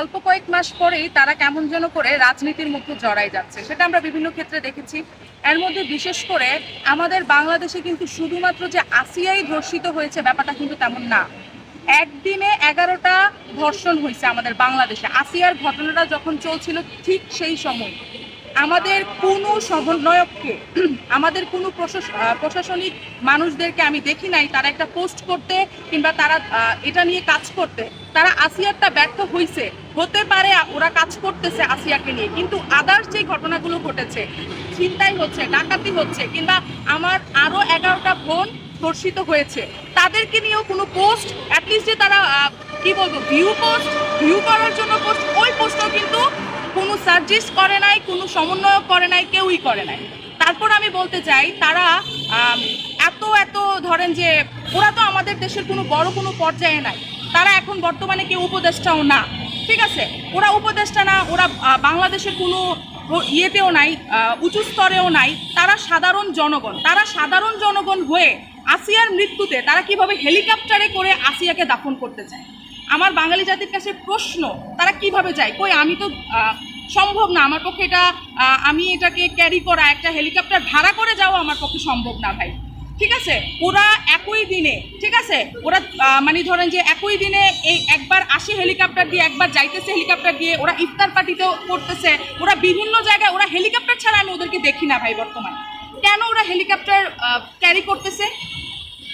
অল্প কয়েক মাস পরেই তারা কেমন যেন করে রাজনীতির মধ্যে জড়াই যাচ্ছে। সেটা আমরা বিভিন্ন ক্ষেত্রে দেখেছি। এর মধ্যে বিশেষ করে আমাদের বাংলাদেশে কিন্তু শুধুমাত্র যে আসিয়াই ধর্ষিত হয়েছে ব্যাপারটা কিন্তু তেমন না। একদিনে এগারোটা ধর্ষণ হয়েছে আমাদের বাংলাদেশে। আসিয়ার ঘটনাটা যখন চলছিল ঠিক সেই সময়। আমাদের কোনো সমন্বয়ককে আমাদের কোনো প্রশাস- প্রশাসনিক মানুষদেরকে আমি দেখি নাই, তারা একটা পোস্ট করতে কিংবা তারা এটা নিয়ে কাজ করতে। তারা আসিয়ারটা ব্যর্থ হয়েছে হতে পারে ওরা কাজ করতেছে আসিয়াকে নিয়ে, কিন্তু আদার্স যে ঘটনাগুলো ঘটেছে চিন্তাই হচ্ছে, ডাকাতি হচ্ছে, কিংবা আমার আরও এগারোটা বোন ধর্ষিত হয়েছে, তাদেরকে নিয়েও কোনো পোস্ট অ্যাটলিস্ট যে তারা কি বলব ভিউ পোস্ট ভিউ করার জন্য পোস্ট ওই পোস্টও কিন্তু কোনো সার্জিস করে নাই, কোনো সমন্বয় করে নাই, কেউই করে নাই। তারপর আমি বলতে চাই, তারা এত এত ধরেন যে ওরা তো আমাদের দেশের কোনো বড় কোনো পর্যায়ে নাই। তারা এখন বর্তমানে কেউ উপদেষ্টাও না। ঠিক আছে? ওরা উপদেষ্টা না, ওরা বাংলাদেশের কোনো ইয়েতেও নাই উঁচু স্তরেও নাই। তারা সাধারণ জনগণ। তারা সাধারণ জনগণ হয়ে আসিয়ার মৃত্যুতে তারা কীভাবে হেলিকপ্টারে করে আসিয়াকে দাফন করতে চায়? আমার বাঙালি জাতির কাছে প্রশ্ন, তারা কীভাবে যায়? কই, আমি তো সম্ভব না। আমার পক্ষে এটা আমি এটাকে ক্যারি করা, একটা হেলিকপ্টার ভাড়া করে যাওয়া আমার পক্ষে সম্ভব না ভাই। ঠিক আছে? ওরা একই দিনে, ঠিক আছে? ওরা মানে ধরেন যে একই দিনে এই একবার আসে হেলিকপ্টার দিয়ে, একবার যাইতেছে হেলিকপ্টার দিয়ে, ওরা ইফতার পার্টিতেও করতেছে। ওরা বিভিন্ন জায়গায়, ওরা হেলিকপ্টার ছাড়া আমি ওদেরকে দেখি না ভাই বর্তমানে। কেন ওরা হেলিকপ্টার ক্যারি করতেছে?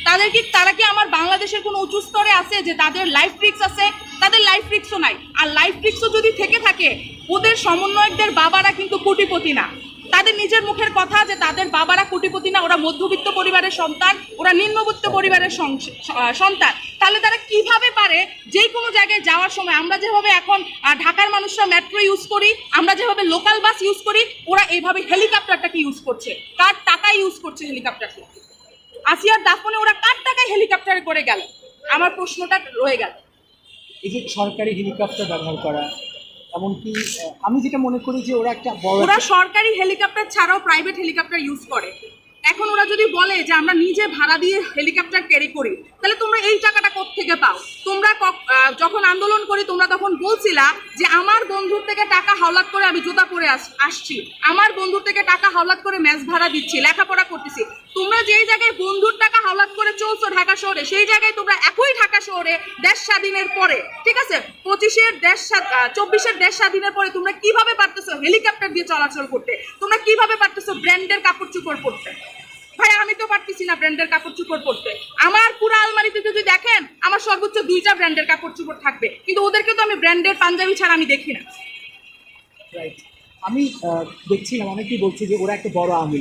তাদের কি তারা কি আমার বাংলাদেশের কোনো উঁচু স্তরে আছে যে তাদের লাইফ রিক্স আছে? তাদের লাইফ রিক্সও নাই। আর লাইফ রিক্সও যদি থেকে থাকে, ওদের সমন্বয়কদের বাবারা কিন্তু কোটিপতি না। তাদের নিজের মুখের কথা যে তাদের বাবারা কোটিপতি না, ওরা মধ্যবিত্ত পরিবারের সন্তান, ওরা নিম্নবিত্ত পরিবারের সন্তান। তাহলে তারা কীভাবে পারে যে কোনো জায়গায় যাওয়ার সময়? আমরা যেভাবে এখন ঢাকার মানুষরা মেট্রো ইউজ করি, আমরা যেভাবে লোকাল বাস ইউজ করি, ওরা এইভাবে হেলিকপ্টারটাকে ইউজ করছে। কার টাকা ইউজ করছে হেলিকপ্টারকে আসিয়ার দাফনে ওরা কার টাকায় হেলিকপ্টারে করে গেল? আমার প্রশ্নটা রয়ে গেল। এই যে সরকারি হেলিকপ্টার ব্যবহার করা এমনকি আমি যেটা মনে করি যে ওরা একটা বড় ওরা সরকারি হেলিকপ্টার ছাড়াও প্রাইভেট হেলিকপ্টার ইউজ করে। এখন ওরা যদি বলে যে আমরা নিজে ভাড়া দিয়ে হেলিকপ্টার ক্যারি করি তাহলে তোমরা এই টাকাটা থেকে পাও? যখন আন্দোলন করি, তোমরা তখন বলছিলা যে, আমার বন্ধুর থেকে টাকা হাওলাত করে আমি জুতা পরে আসছি। আমার বন্ধুর থেকে টাকা হাওলাত করে ম্যাচ ভাড়া দিচ্ছি, লেখাপড়া করতেছি। তোমরা যেই জায়গায় বন্ধুর টাকা হাওলাত করে চলছো ঢাকা শহরে, সেই জায়গায় তোমরা একই ঢাকা শহরে দেশ স্বাধীনের পরে, ঠিক আছে? পঁচিশের দেশ চব্বিশের দেশ স্বাধীনের পরে তোমরা কীভাবে পারতেছো হেলিকপ্টার দিয়ে চলাচল করতে? তোমরা কীভাবে পারতেছো ব্র্যান্ডের কাপড় চোপড় পরতে? আমি তো পারতেছি না ব্র্যান্ডের কাপড় চোপড় পরতে। আমার পুরো আলমারিতে যদি দেখেন, আমার সর্বোচ্চ দুইটা ব্র্যান্ডের কাপড় চোপড় থাকবে। কিন্তু ওদেরকে তো আমি ব্র্যান্ডের পাঞ্জাবি ছাড়া আমি দেখি না। রাইট আমি দেখছিলাম, অনেকেই বলছি যে ওরা একটা বড় আওয়ামী